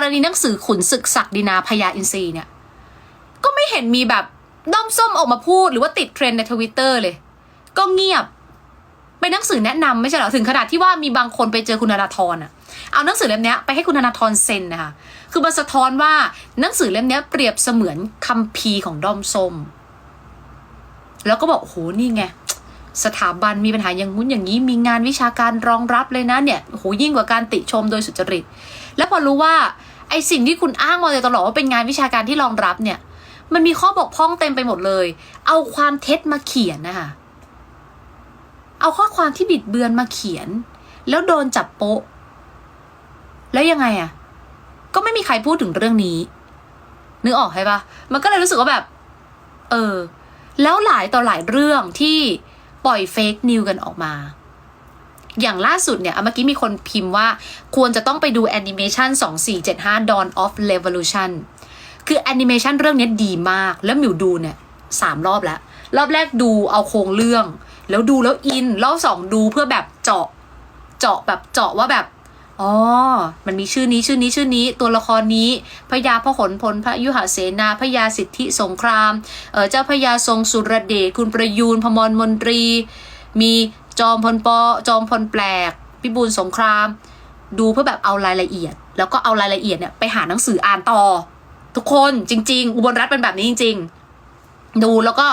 กรณีหนังสือขุนศึกศักดินาพญาอินทรีเนี่ย ก็ไม่เห็นมีแบบด้อมส้มออกมาพูดหรือว่าติดเทรนด์ในทวิตเตอร์เลย ก็เงียบเป็นหนังสือแนะนำไม่ใช่หรอถึงขนาดที่ว่ามีบางคนไปเจอคุณธนาธรอะเอาหนังสือเล่มนี้ไปให้คุณธนาธรเซ็นนะคะคือมันสะท้อนว่าหนังสือเล่มนี้เปรียบเสมือนคัมภีร์ของด้อมส้ม แล้วก็บอกโอ้โหนี่ไงสถาบันมีปัญหาอย่างงุ้นอย่างนี้ มีงานวิชาการรองรับเลยนะเนี่ยโอ้โหยิ่งกว่าการติชมโดยสุจริต แล้วพอรู้ว่า ไอสิ่งที่คุณอ้างมาโดยตลอดว่าเป็นงานวิชาการที่รองรับเนี่ย มันมีข้อบกพร่องเต็มไปหมดเลย เอาความเท็จมาเขียนนะคะเอาข้อความที่บิดเบือนมาเขียน แล้วโดนจับโป๊ะ แล้วยังไงอะ่ะ ก็ไม่มีใครพูดถึงเรื่องนี้ นึกออกใช่ปะมันก็เลยรู้สึกว่าแบบ เออ แล้วหลายต่อหลายเรื่องที่ปล่อยเฟกนิวกันออกมา อย่างล่าสุดเนี่ยอะเมื่อกี้มีคนพิมพ์ว่าควรจะต้องไปดูแอนิเมชัน2475 Dawn of Revolution คือแอนิเมชันเรื่องนี้ดีมาก แล้วมิวดูเนี่ยสามรอบแล้ว รอบแรกดูเอาโครงเรื่อง แล้วดูแล้วอิน รอบสองดูเพื่อแบบเจาะ เจาะแบบเจาะว่าแบบอ๋อ มันมีชื่อนี้ชื่อนี้ชื่อนี้ ตัวละครนี้พญาพหลพลพระยุหเสนาพญาสิทธิสงครามเออเจ้าพญาทรงสุรเดชคุณประยูนพมรมนตรี มี จอมพลปอจอมพลแปลกพิบูลสงคราม ดูเพื่อแบบเอารายละเอียด แล้วก็เอารายละเอียดเนี่ยไปหาหนังสืออ่านต่อ ทุกคนจริง ๆ อุบลรัฐเป็นแบบนี้จริง ๆ ดูแล้วก็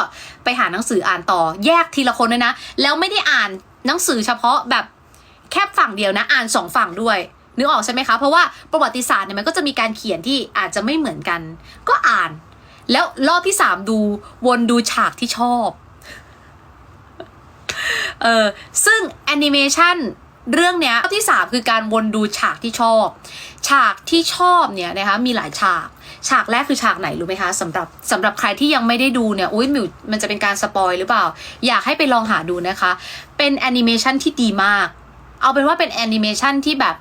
ไปหาหนังสืออ่านต่อ แยกทีละคนด้วยนะ แล้วไม่ได้อ่านหนังสือเฉพาะแบบแค่ฝั่งเดียวนะ อ่านสองฝั่งด้วยนึกออกใช่ไหมคะ เพราะว่าประวัติศาสตร์เนี่ยมันก็จะมีการเขียนที่อาจจะไม่เหมือนกัน ก็อ่าน แล้วรอบที่สามดูวนดูฉากที่ชอบ เออซึ่งแอนิเมชันเรื่องเนี้ยรอที่สามคือการวนดูฉากที่ชอบ ฉากที่ชอบเนี่ยนะคะมีหลายฉาก ฉากแรกคือฉากไหนรู้ไหมคะสำหรับสำหรับใครที่ยังไม่ได้ดูเนี่ยอุ้ยมิวมันจะเป็นการสปอยหรือเปล่า อยากให้ไปลองหาดูนะคะ เป็นแอนิเมชันที่ดีมาก เอาเป็นว่าเป็นแอนิเมชันที่แบบ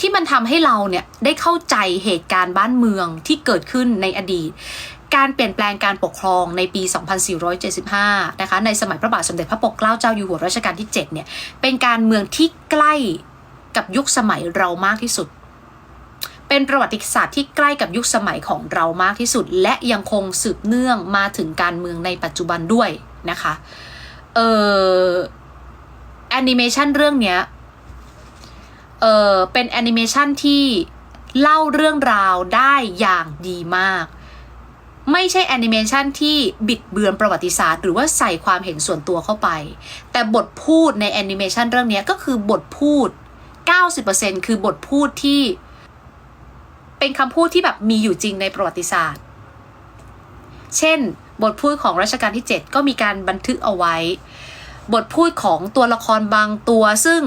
ที่มันทำให้เราเนี่ยได้เข้าใจเหตุการณ์บ้านเมืองที่เกิดขึ้นในอดีต การเปลี่ยนแปลงการปกครองในปี 2475 นะคะ ในสมัยพระบาทสมเด็จพระปกเกล้าเจ้าอยู่หัวรัชกาลที่ 7 เนี่ย เป็นการเมืองที่ใกล้กับยุคสมัยเรามากที่สุด เป็นประวัติศาสตร์ที่ใกล้กับยุคสมัยของเรามากที่สุด และยังคงสืบเนื่องมาถึงการเมืองในปัจจุบันด้วยนะคะ เอ่อแอนิเมชันเรื่องเนี้ย เออเป็นแอนิเมชันที่เล่าเรื่องราวได้อย่างดีมาก ไม่ใช่แอนิเมชันที่บิดเบือนประวัติศาสตร์ หรือว่าใส่ความเห็นส่วนตัวเข้าไป แต่บทพูดในแอนิเมชันเรื่องนี้ก็คือบทพูด 90%คือบทพูดที่ เป็นคำพูดที่แบบมีอยู่จริงในประวัติศาสตร์ เช่น บทพูดของรัชกาลที่ 7 ก็มีการบันทึกเอาไว้ บทพูดของตัวละครบางตัว ซึ่ง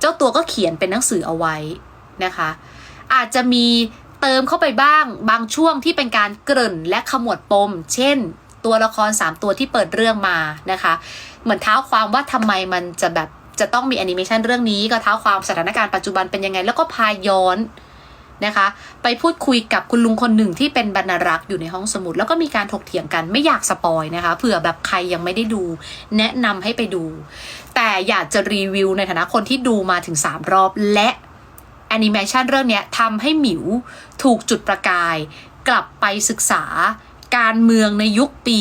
เจ้าตัวก็เขียนเป็นหนังสือเอาไว้นะคะ อาจจะมี เติมเข้าไปบ้าง บางช่วงที่เป็นการเกริ่นและขมวดปม เช่น ตัวละคร 3 ตัวที่เปิดเรื่องมานะคะ เหมือนเท้าความว่าทำไมมันจะแบบจะต้องมีแอนิเมชันเรื่องนี้ก็เท้าความสถานการณ์ปัจจุบันเป็นยังไง แล้วก็พาย้อนนะคะ ไปพูดคุยกับคุณลุงคนหนึ่งที่เป็นบรรณารักษ์อยู่ในห้องสมุด แล้วก็มีการถกเถียงกันไม่อยากสปอยนะคะเผื่อแบบใครยังไม่ได้ดู แนะนำให้ไปดู แต่อยากจะรีวิวในฐานะคนที่ดูมาถึง 3 รอบและ แอนิเมชันเรื่องนี้ทำให้หมิวถูกจุดประกาย กลับไปศึกษาการเมืองในยุคปี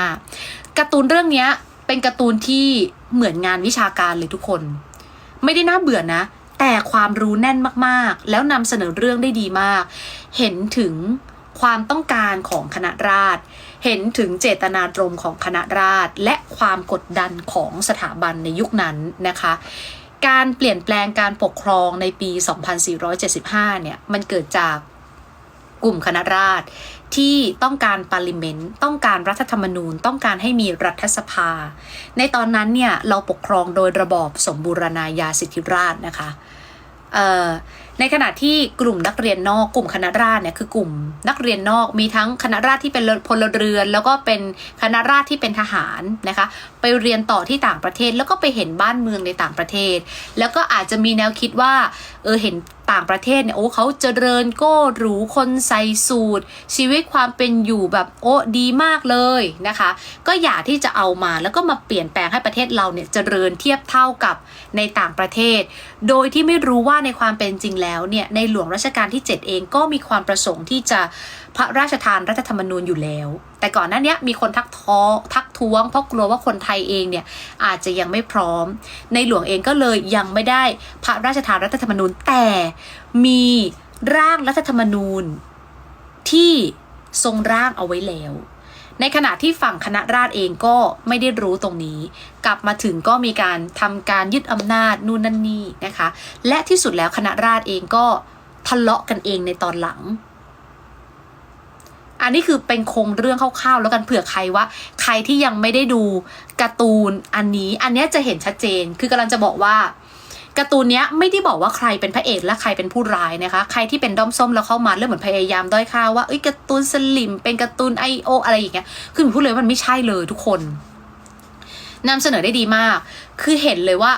2475 การ์ตูนเรื่องนี้เป็นการ์ตูนที่เหมือนงานวิชาการเลยทุกคน ไม่ได้น่าเบื่อนะ แต่ความรู้แน่นมากๆ แล้วนำเสนอเรื่องได้ดีมาก เห็นถึงความต้องการของคณะราษฎรเห็นถึงเจตนารมณ์ของคณะราษฎรและความกดดันของสถาบันในยุคนั้นนะคะ การเปลี่ยนแปลงการปกครองในปี 2475 เนี่ย มันเกิดจากกลุ่มคณะราษฎรที่ต้องการปาริเมนต์ต้องการรัฐธรรมนูญ ต้องการให้มีรัฐสภา ในตอนนั้นเนี่ย เราปกครองโดยระบอบสมบูรณาญาสิทธิราชนะคะ ในขณะที่กลุ่มนักเรียนนอกกลุ่มคณะราษฎรเนี่ยคือกลุ่มนักเรียนนอกมีทั้งคณะราษฎรที่เป็นพลเรือน แล้วก็เป็นคณะราษฎรที่เป็นทหารนะคะ ไปเรียนต่อที่ต่างประเทศแล้วก็ไปเห็นบ้านเมืองในต่างประเทศ แล้วก็อาจจะมีแนวคิดว่าเออเห็น ต่างประเทศเนี่ยโอ้เขาเจริญโก้หรูคนใส่สูตร ชีวิตความเป็นอยู่แบบโอ้ดีมากเลยนะคะ ก็อยากที่จะเอามาแล้วก็มาเปลี่ยนแปลงให้ประเทศเราเนี่ยเจริญเทียบเท่ากับในต่างประเทศ โดยที่ไม่รู้ว่าในความเป็นจริงแล้วเนี่ยในหลวงรัชกาลที่ 7 เองก็มีความประสงค์ที่จะ พระราชทานรัฐธรรมนูญอยู่แล้ว แต่ก่อนหน้านี้มีคนทักท้อทักท้วงเพราะกลัวว่าคนไทยเองเนี่ยอาจจะยังไม่พร้อม ในหลวงเองก็เลยยังไม่ได้พระราชทานรัฐธรรมนูญแต่มีร่างรัฐธรรมนูญที่ทรงร่างเอาไว้แล้ว ในขณะที่ฝั่งคณะราษฎรเองก็ไม่ได้รู้ตรงนี้ กลับมาถึงก็มีการทำการยึดอำนาจนู่นนั่นนี่นะคะ และที่สุดแล้วคณะราษฎรเองก็ทะเลาะกันเองในตอนหลัง อันนี้คือเป็นโครงเรื่องคร่าวๆแล้วกันเผื่อใครว่า ใครที่ยังไม่ได้ดูการ์ตูนอันนี้ อันนี้จะเห็นชัดเจน คือกำลังจะบอกว่าการ์ตูนเนี้ยไม่ได้บอกว่าใครเป็นพระเอกและใครเป็นผู้ร้ายนะคะ ใครที่เป็นด้อมส้มแล้วเข้ามาเรื่องเหมือนพยายามด้อยค่าว่าเอ้ยการ์ตูนสลิมเป็นการ์ตูนไอโออะไรอย่างเงี้ย คือหนูพูดเลยว่ามันไม่ใช่เลยทุกคนนำเสนอได้ดีมาก คือเห็นเลยว่า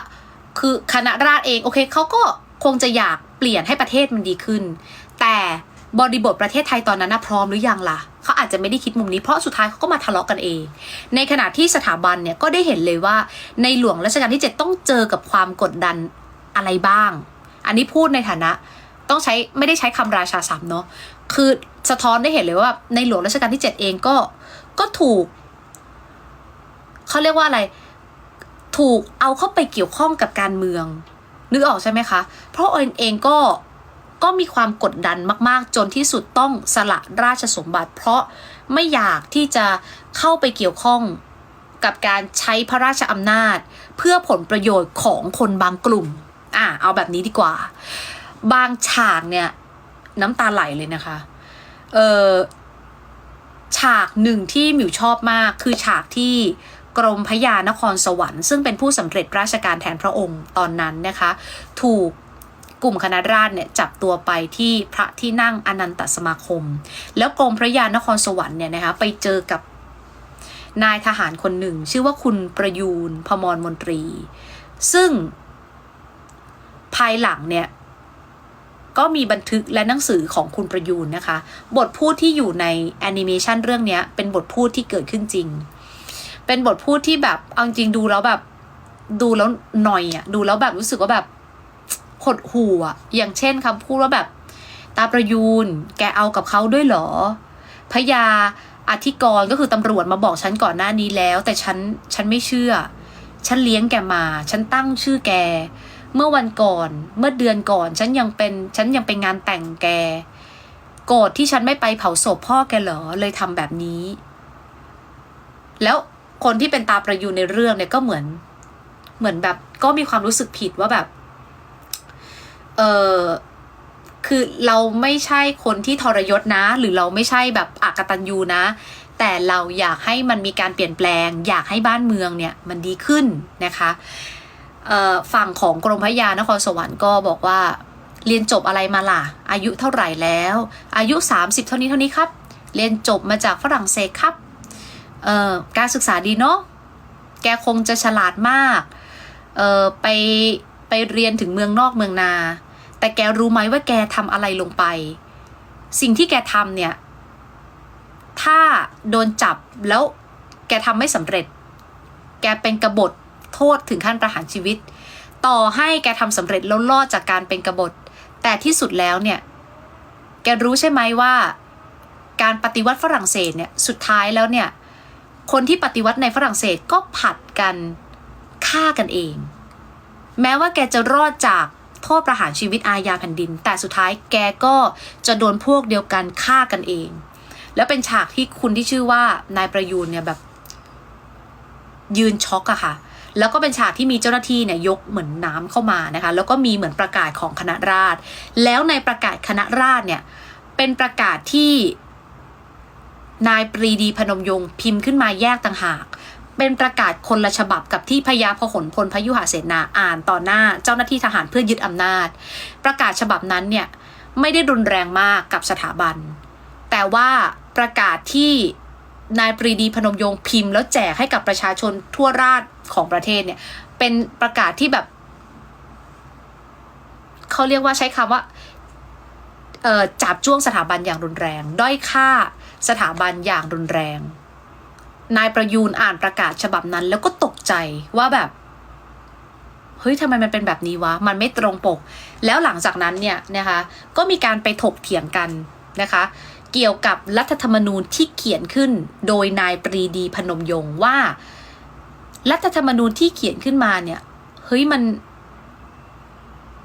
คือคณะราษฎรเองโอเคเขาก็คงจะอยากเปลี่ยนให้ประเทศมันดีขึ้น แต่ บริบทประเทศไทยตอนนั้นนะพร้อมหรือยังล่ะเขาอาจจะไม่ได้คิดมุมนี้เพราะสุดท้ายเขาก็มาทะเลาะกันเอง ในขณะที่สถาบันเนี่ยก็ได้เห็นเลยว่าในหลวงรัชกาลที่ 7 ต้องเจอกับความกดดันอะไรบ้าง อันนี้พูดในฐานะต้องใช้ไม่ได้ใช้คำราชาศัพท์เนาะคือสะท้อนได้เห็นเลยว่าในหลวงรัชกาลที่ 7 เองก็ก็ถูกเขาเรียกว่าอะไร ถูกเอาเข้าไปเกี่ยวข้องกับการเมืองนึกออกใช่ไหมคะ เพราะเองเองก็ ก็มีความกดดันมากๆ จนที่สุดต้องสละราชสมบัติ เพราะไม่อยากที่จะเข้าไปเกี่ยวข้องกับการใช้พระราชอำนาจ เพื่อผลประโยชน์ของคนบางกลุ่ม อะเอาแบบนี้ดีกว่า บางฉากเนี่ยน้ำตาไหลเลยนะคะ เออฉากหนึ่งที่หมิวชอบมากคือฉากที่กรมพยานครสวรรค์ซึ่งเป็นผู้สำเร็จราชการแทนพระองค์ตอนนั้นนะคะ ถูก กลุ่มคณะราษฎรเนี่ยจับตัวไปที่พระที่นั่งอนันตสมาคม แล้วกรมพระยานครสวรรค์เนี่ยนะคะไปเจอกับนายทหารคนหนึ่ง ชื่อว่าคุณประยูนพมรมนตรี ซึ่งภายหลังเนี่ยก็มีบันทึกและหนังสือของคุณประยูนนะคะ บทพูดที่อยู่ในแอนิเมชันเรื่องนี้เป็นบทพูดที่เกิดขึ้นจริง เป็นบทพูดที่แบบเอาจริงดูแล้วแบบดูแล้วหน่อยอะดูแล้วแบบรู้สึกว่าแบบ หดหู่อะอย่างเช่นคำพูดว่าแบบ ตาประยูนแกเอากับเขาด้วยเหรอ พยาอธิกรก็คือตำรวจมาบอกฉันก่อนหน้านี้แล้ว แต่ฉันฉันไม่เชื่อ ฉันเลี้ยงแกมา ฉันตั้งชื่อแก เมื่อวันก่อน เมื่อเดือนก่อน ฉันยังเป็น ฉันยังเป็นงานแต่งแก โกรธที่ฉันไม่ไปเผาศพพ่อแกเหรอ เลยทำแบบนี้ แล้วคนที่เป็นตาประยูนในเรื่องเนี่ยก็เหมือน เหมือนแบบก็มีความรู้สึกผิดว่าแบบ เออคือเราไม่ใช่คนที่ทรยศนะ หรือเราไม่ใช่แบบอากตันยูนะ แต่เราอยากให้มันมีการเปลี่ยนแปลง อยากให้บ้านเมืองเนี่ยมันดีขึ้นนะคะฝั่งของกรมพะยานครสวรรค์ก็บอกว่า เรียนจบอะไรมาล่ะ อายุเท่าไหร่แล้ว อายุ 30 เท่านี้เท่านี้ครับ เรียนจบมาจากฝรั่งเศสครับการศึกษาดีเนาะแกคงจะฉลาดมากไปไปเรียนถึงเมืองนอกเมืองนา แต่แกรู้ไหมว่าแกทำอะไรลงไป สิ่งที่แกทำเนี่ย ถ้าโดนจับแล้วแกทำไม่สำเร็จ แกเป็นกบฏโทษถึงขั้นประหารชีวิต ต่อให้แกทำสำเร็จแล้วรอดจากการเป็นกบฏ แต่ที่สุดแล้วเนี่ย แกรู้ใช่ไหมว่า การปฏิวัติฝรั่งเศสเนี่ยสุดท้ายแล้วเนี่ย คนที่ปฏิวัติในฝรั่งเศสก็ผัดกันฆ่ากันเอง แม้ว่าแกจะรอดจาก โทษประหารชีวิตอาญาแผ่นดิน แต่สุดท้ายแกก็จะโดนพวกเดียวกันฆ่ากันเอง แล้วเป็นฉากที่คุณที่ชื่อว่านายประยูนเนี่ยแบบ ยืนช็อกอะค่ะ แล้วก็เป็นฉากที่มีเจ้าหน้าที่เนี่ยยกเหมือนน้ำเข้ามานะคะ แล้วก็มีเหมือนประกาศของคณะราษฎรแล้วในประกาศคณะราษฎรเนี่ย เป็นประกาศที่นายปรีดีพนมยงค์พิมพ์ขึ้นมาแยกต่างหาก เป็นประกาศคนละฉบับกับที่พญาพหลพลพยุหเสนาอ่านต่อหน้าเจ้าหน้าที่ทหารเพื่อยึดอำนาจ ประกาศฉบับนั้นเนี่ยไม่ได้รุนแรงมากกับสถาบัน แต่ว่าประกาศที่นายปรีดีพนมยงค์พิมพ์ แล้วแจกให้กับประชาชนทั่วราชของประเทศเนี่ยเป็นประกาศที่แบบเขาเรียกว่าใช้คำว่าจับจ้วงสถาบันอย่างรุนแรง ด้อยค่าสถาบันอย่างรุนแรง นายประยูนอ่านประกาศฉบับนั้น แล้วก็ตกใจว่าแบบ เฮ้ยทำไมมันเป็นแบบนี้วะ มันไม่ตรงปก แล้วหลังจากนั้นเนี่ยนะคะ ก็มีการไปถกเถียงกันนะคะ เกี่ยวกับรัฐธรรมนูญที่เขียนขึ้น โดยนายปรีดีพนมยงค์ว่า รัฐธรรมนูญที่เขียนขึ้นมาเนี่ย เฮ้ยมัน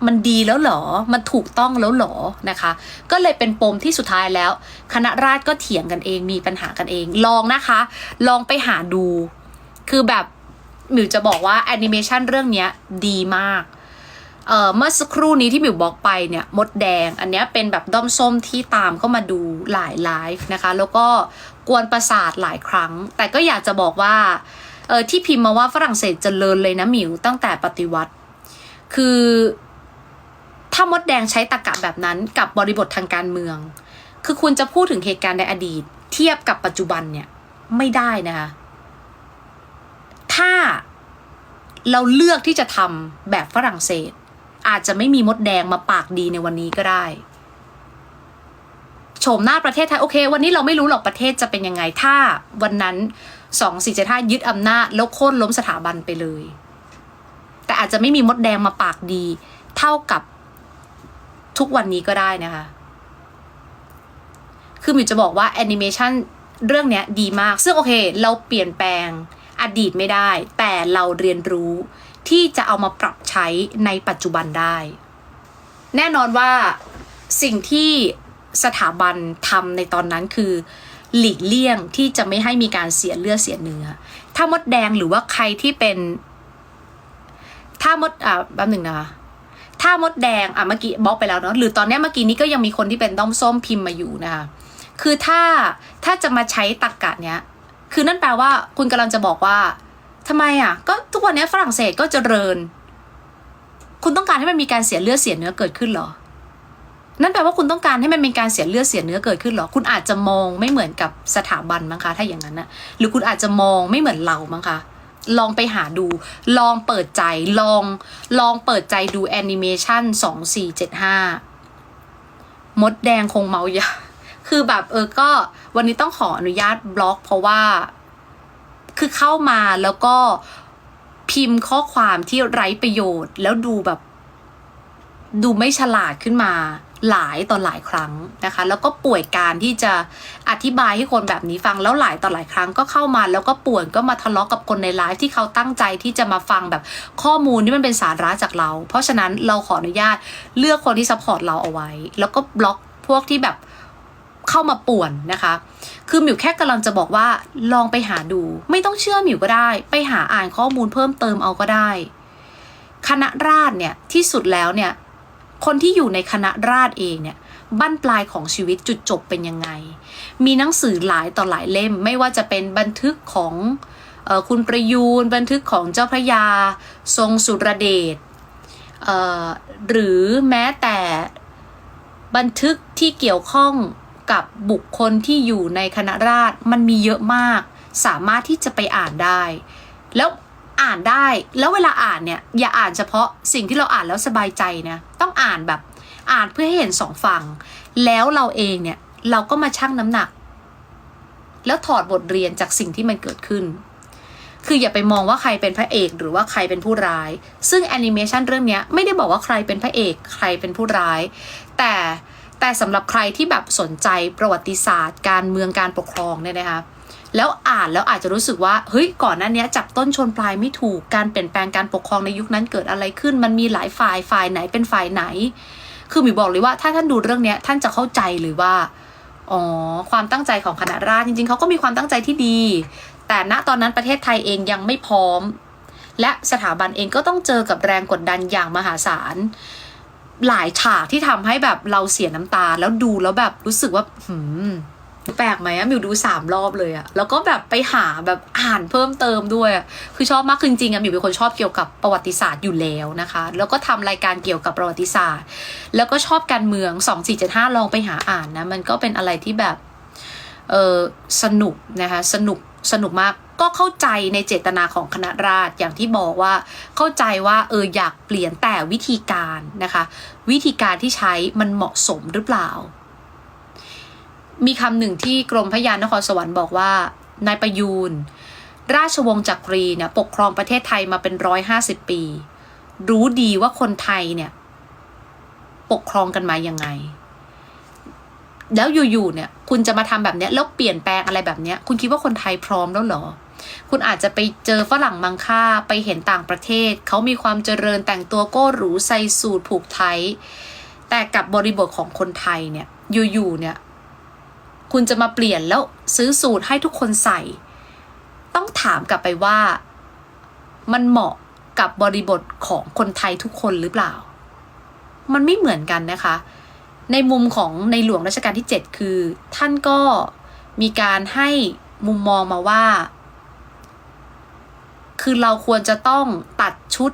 มันดีแล้วเหรอ มันถูกต้องแล้วเหรอนะคะ ก็เลยเป็นปมที่สุดท้ายแล้ว คณะราษฎรก็เถียงกันเองมีปัญหากันเอง ลองนะคะ ลองไปหาดู คือแบบหมิวจะบอกว่าแอนิเมชันเรื่องนี้ดีมากเมื่อสักครู่นี้ที่มิวบอกไปเนี่ยมดแดง อันนี้เป็นแบบด้อมส้มที่ตามเข้ามาดูหลายไลฟ์นะคะ แล้วก็กวนประสาทหลายครั้ง แต่ก็อยากจะบอกว่าเออที่พิมพ์มาว่าฝรั่งเศสเจริญเลยนะหมิวตั้งแต่ปฏิวัติ คือ ถ้ามดแดงใช้ตรกกะแบบนั้นกับบริบททางการเมือง คือคุณจะพูดถึงเหตุการณ์ในอดีต เทียบกับปัจจุบันเนี่ยไม่ได้นะคะ ถ้าเราเลือกที่จะทำแบบฝรั่งเศส อาจจะไม่มีมดแดงมาปากดีในวันนี้ก็ได้โฉมหน้าประเทศไทยโอเค วันนี้เราไม่รู้หรอกประเทศจะเป็นยังไงถ้าวันนั้นสองสี่เจ็ดห้ายึดอำนาจแล้วโค่นล้มสถาบันไปเลย แต่อาจจะไม่มีมดแดงมาปากดี เท่ากับ ทุกวันนี้ก็ได้นะคะ คือมิวจะบอกว่าแอนิเมชันเรื่องนี้ดีมาก ซึ่งโอเค เราเปลี่ยนแปลงอดีตไม่ได้ แต่เราเรียนรู้ที่จะเอามาปรับใช้ในปัจจุบันได้ แน่นอนว่าสิ่งที่สถาบันทำในตอนนั้นคือ หลีกเลี่ยงที่จะไม่ให้มีการเสียเลือดเสียเนื้อ ถ้ามดแดงหรือว่าใครที่เป็น ถ้ามดอ่าแป๊บหนึ่งนะคะ ถ้ามดแดงอะเมื่อกี้บล็อกไปแล้วเนาะหรือตอนนี้เมื่อกี้นี้ก็ยังมีคนที่เป็นด้อมส้มพิมพ์มาอยู่นะคะคือถ้าถ้าจะมาใช้ตรกกะเนี้ยคือนั่นแปลว่าคุณกำลังจะบอกว่าทำไมอะ ก็ทุกวันนี้ฝรั่งเศสก็เจริญ คุณต้องการให้มันมีการเสียเลือดเสียเนื้อเกิดขึ้นเหรอ นั่นแปลว่าคุณต้องการให้มันมีการเสียเลือดเสียเนื้อเกิดขึ้นเหรอ คุณอาจจะมองไม่เหมือนกับสถาบันมั้งคะ ถ้าอย่างนั้นนะหรือคุณอาจจะมองไม่เหมือนเรามั้งคะ ลองไปหาดู ลองเปิดใจลอง ลองเปิดใจดูแอนิเมชันสองสี่เจ็ดห้ามดแดงคงเมายาคือแบบเออก็วันนี้ต้องขออนุญาตบล็อก เพราะว่า คือเข้ามาแล้วก็พิมพ์ข้อความที่ไร้ประโยชน์ แล้วดูแบบ ดูไม่ฉลาดขึ้นมา หลายต่อหลายครั้งนะคะ แล้วก็ป่วยการที่จะอธิบายให้คนแบบนี้ฟังแล้วหลายต่อหลายครั้งก็เข้ามาแล้วก็ป่วนก็มาทะเลาะกับคนในไลฟ์ที่เขาตั้งใจที่จะมาฟังแบบข้อมูลที่มันเป็นสาระจากเรา เพราะฉะนั้นเราขออนุญาตเลือกคนที่ซัพพอร์ตเราเอาไว้ แล้วก็บล็อกพวกที่แบบเข้ามาป่วนนะคะ คือหมิวแค่กำลังจะบอกว่าลองไปหาดู ไม่ต้องเชื่อหมิวก็ได้ ไปหาอ่านข้อมูลเพิ่มเติมเอาก็ได้ คณะราษฎรเนี่ยที่สุดแล้วเนี่ย คนที่อยู่ในคณะราษฎรเองเนี่ยบั้นปลายของชีวิตจุดจบเป็นยังไง มีหนังสือหลายต่อหลายเล่ม ไม่ว่าจะเป็นบันทึกของออคุณประยูนบันทึกของเจ้าพระยา ทรงสุรเดชหรือแม้แต่บันทึกที่เกี่ยวข้องกับบุคคลที่อยู่ในคณะราษฎรมันมีเยอะมาก สามารถที่จะไปอ่านได้ แล้ว อ่านได้ แล้วเวลาอ่านเนี่ยอย่าอ่านเฉพาะสิ่งที่เราอ่านแล้วสบายใจนะต้องอ่านแบบอ่านเพื่อให้เห็นสองฝั่งแล้วเราเองเนี่ยเราก็มาชั่งน้ำหนัก แล้วถอดบทเรียนจากสิ่งที่มันเกิดขึ้น คืออย่าไปมองว่าใครเป็นพระเอกหรือว่าใครเป็นผู้ร้าย ซึ่งแอนิเมชันเรื่องนี้ไม่ได้บอกว่าใครเป็นพระเอกใครเป็นผู้ร้าย แต่แต่สำหรับใครที่แบบสนใจประวัติศาสตร์ การเมืองการปกครองเนี่ยนะคะ แล้วอ่านแล้วอาจจะรู้สึกว่าเฮ้ยก่อนหน้านี้จับต้นชนปลายไม่ถูกการเปลี่ยนแปลงการปกครองในยุคนั้นเกิดอะไรขึ้น มันมีหลายฝ่ายฝ่ายไหนเป็นฝ่ายไหน คือหมีบอกเลยว่าถ้าท่านดูเรื่องเนี้ยท่านจะเข้าใจเลยว่าอ๋อความตั้งใจของคณะราษฎรจริงๆเขาก็มีความตั้งใจที่ดี แต่ณตอนนั้นประเทศไทยเองยังไม่พร้อม และสถาบันเองก็ต้องเจอกับแรงกดดันอย่างมหาศาลหลายฉากที่ทำให้แบบเราเสียน้ำตาแล้วดูแล้วแบบรู้สึกว่าหืม แปลกไหมอะมิวดูสามรอบเลยอะแล้วก็แบบไปหาแบบอ่านเพิ่มเติมด้วย คือชอบมากคือจริงๆอะมิวเป็นคนชอบเกี่ยวกับประวัติศาสตร์อยู่แล้วนะคะ แล้วก็ทำรายการเกี่ยวกับประวัติศาสตร์ แล้วก็ชอบการเมืองสองสี่เจ็ดห้าลองไปหาอ่านนะ มันก็เป็นอะไรที่แบบเออสนุกนะคะสนุกสนุกมากก็เข้าใจในเจตนาของคณะราษฎรอย่างที่บอกว่าเข้าใจว่าเอออยากเปลี่ยนแต่วิธีการนะคะ วิธีการที่ใช้มันเหมาะสมหรือเปล่า มีคำหนึ่งที่กรมพยานนครสวรรค์บอกว่านายประยูน ราชวงศ์จักรีเนี่ยปกครองประเทศไทยมาเป็นร้อยห้าสิบปี รู้ดีว่าคนไทยเนี่ย ปกครองกันมายังไง แล้วอยู่ๆเนี่ย คุณจะมาทำแบบเนี้ยแล้วเปลี่ยนแปลงอะไรแบบเนี้ย คุณคิดว่าคนไทยพร้อมแล้วเหรอ คุณอาจจะไปเจอฝรั่งมังค่าไปเห็นต่างประเทศ เขามีความเจริญแต่งตัวโก้หรูใส่สูทผูกไทยแต่กับบริบทของคนไทยเนี่ยอยู่ๆเนี่ย คุณจะมาเปลี่ยนแล้วซื้อสูตรให้ทุกคนใส่ ต้องถามกลับไปว่า มันเหมาะกับบริบทของคนไทยทุกคนหรือเปล่า มันไม่เหมือนกันนะคะ ในมุมของในหลวงรัชกาลที่ 7 คือ ท่านก็มีการให้มุมมองมาว่า คือเราควรจะต้องตัดชุด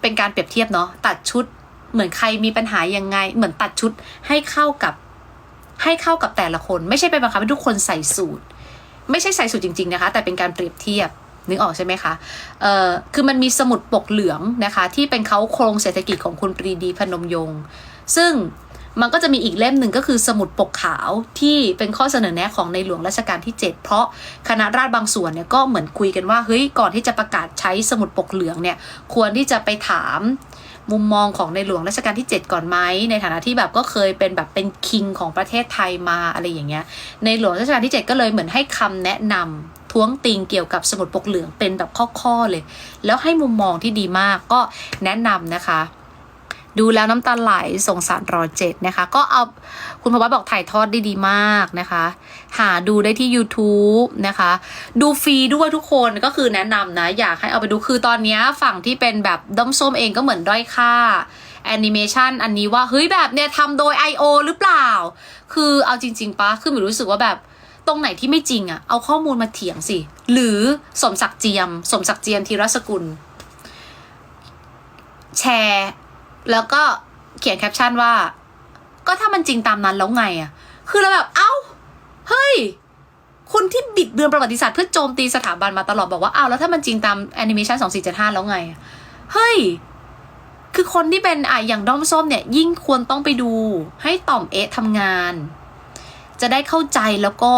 เป็นการเปรียบเทียบเนาะตัดชุดเหมือนใครมีปัญหายังไง เหมือนตัดชุดให้เข้ากับ ให้เข้ากับแต่ละคนไม่ใช่ไปบังคับให้ทุกคนใส่สูตร ไม่ใช่ใส่สูตรจริง ๆนะคะ แต่เป็นการเปรียบเทียบนึกออกใช่ไหมคะ เอ่อ คือมันมีสมุดปกเหลืองนะคะ ที่เป็นเขาโครงเศรษฐกิจของคุณปรีดีพนมยงค์ซึ่งมันก็จะมีอีกเล่มหนึ่งก็คือสมุดปกขาวที่เป็นข้อเสนอแนะของในหลวงรัชกาลที่ 7 เพราะคณะราษฎรบางส่วนเนี่ยก็เหมือนคุยกันว่าเฮ้ยก่อนที่จะประกาศใช้สมุดปกเหลืองเนี่ยควรที่จะไปถาม มุมมองของในหลวงรัชกาลที่ 7 ก่อนไหมในฐานะที่แบบก็เคยเป็นแบบเป็นคิงของประเทศไทยมาอะไรอย่างเงี้ยในหลวงรัชกาลที่ 7 ก็เลยเหมือนให้คำแนะนำท้วงติงเกี่ยวกับสมุดปกเหลืองเป็นแบบข้อๆเลย แล้วให้มุมมองที่ดีมากก็แนะนำนะคะ ดูแล้วน้ำตาไหลส่งสารรอเจ็ดนะคะ ก็เอาคุณพวัตบอกถ่ายทอดได้ดีมากนะคะ หาดูได้ที่ YouTube นะคะ ดูฟรีด้วยทุกคนก็คือแนะนำนะ อยากให้เอาไปดูคือตอนนี้ฝั่งที่เป็นแบบด้อมส้มเองก็เหมือนด้อยค่าแอนิเมชันอันนี้ว่า เฮ้ยแบบเนี้ยทำโดย I.O. หรือเปล่า คือเอาจริง ๆปะคือหนูรู้สึกว่าแบบตรงไหนที่ไม่จริงอะเอาข้อมูลมาเถียงสิ หรือสมศักดิ์เจียม สมศักดิ์เจียมธีรสกุล แชร์ แล้วก็เขียนแคปชั่นว่า ก็ถ้ามันจริงตามนั้นแล้วไงอะคือเราแบบ เอ้า เฮ้ย คุณที่บิดเบือนประวัติศาสตร์เพื่อโจมตีสถาบันมาตลอดบอกว่าอ้าวแล้วถ้ามันจริงตามแอนิเมชัน2475แล้วไง เฮ้ย คือคนที่เป็นอะอย่างด้อมส้มเนี่ย ยิ่งควรต้องไปดู ให้ต่อมเอะทำงาน จะได้เข้าใจแล้วก็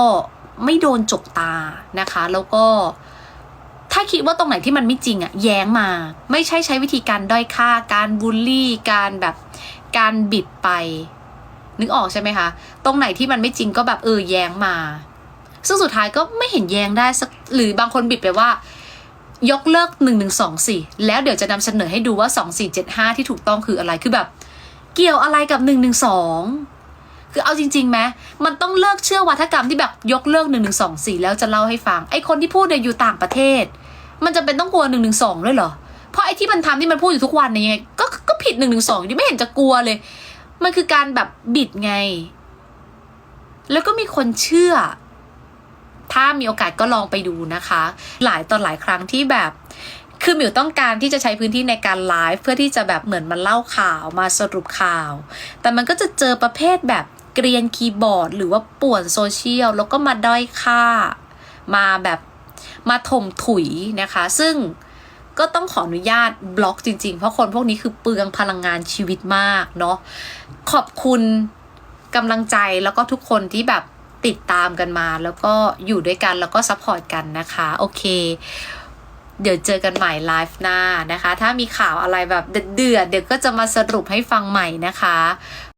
ไม่โดนจกตานะคะ แล้วก็ ถ้าคิดว่าตรงไหนที่มันไม่จริงอะแย้งมา ไม่ใช่ใช้วิธีการด้อยค่า การบูลลี่ การแบบการบิดไป นึกออกใช่ไหมคะ ตรงไหนที่มันไม่จริงก็แบบเออแย้งมา ซึ่งสุดท้ายก็ไม่เห็นแย้งได้สักหรือบางคนบิดไปว่า ยกเลิกหนึ่งหนึ่งสองสี่แล้วเดี๋ยวจะนำเสนอให้ดูว่าสองสี่เจ็ดห้าที่ถูกต้องคืออะไรคือแบบ เกี่ยวอะไรกับหนึ่งหนึ่งสองคือเอาจริงๆไหมมันต้องเลิกเชื่อวัฒกรรมที่แบบยกเลิกหนึ่งหนึ่งสองสี่แล้วจะเล่าให้ฟัง ไอคนที่พูดเนี่ยอยู่ต่างประเทศ มันจะเป็นต้องกลัวหนึ่งหนึ่งสองด้วยเหรอ เพราะไอ้ที่มันทำที่มันพูดอยู่ทุกวันเนี่ยยังไงก็ก็ผิดหนึ่งหนึ่งสองอยู่ดีไม่เห็นจะกลัวเลย มันคือการแบบบิดไง แล้วก็มีคนเชื่อ ถ้ามีโอกาสก็ลองไปดูนะคะ หลายตอนหลายครั้งที่แบบคือมิวต้องการที่จะใช้พื้นที่ในการไลฟ์เพื่อที่จะแบบเหมือนมาเล่าข่าวมาสรุปข่าว แต่มันก็จะเจอประเภทแบบเกรียนคีย์บอร์ด หรือว่าป่วนโซเชียลแล้วก็มาด้อยค่า มาแบบ มาถมถุยนะคะ ซึ่งก็ต้องขออนุญาตบล็อกจริง ๆ เพราะคนพวกนี้คือเปลืองพลังงานชีวิตมากเนาะขอบคุณกำลังใจแล้วก็ทุกคนที่แบบติดตามกันมา แล้วก็อยู่ด้วยกันแล้วก็ซัพพอร์ตกันนะคะ โอเค เดี๋ยวเจอกันใหม่ไลฟ์หน้านะคะ ถ้ามีข่าวอะไรแบบเดือดๆเดี๋ยวก็จะมาสรุปให้ฟังใหม่นะคะ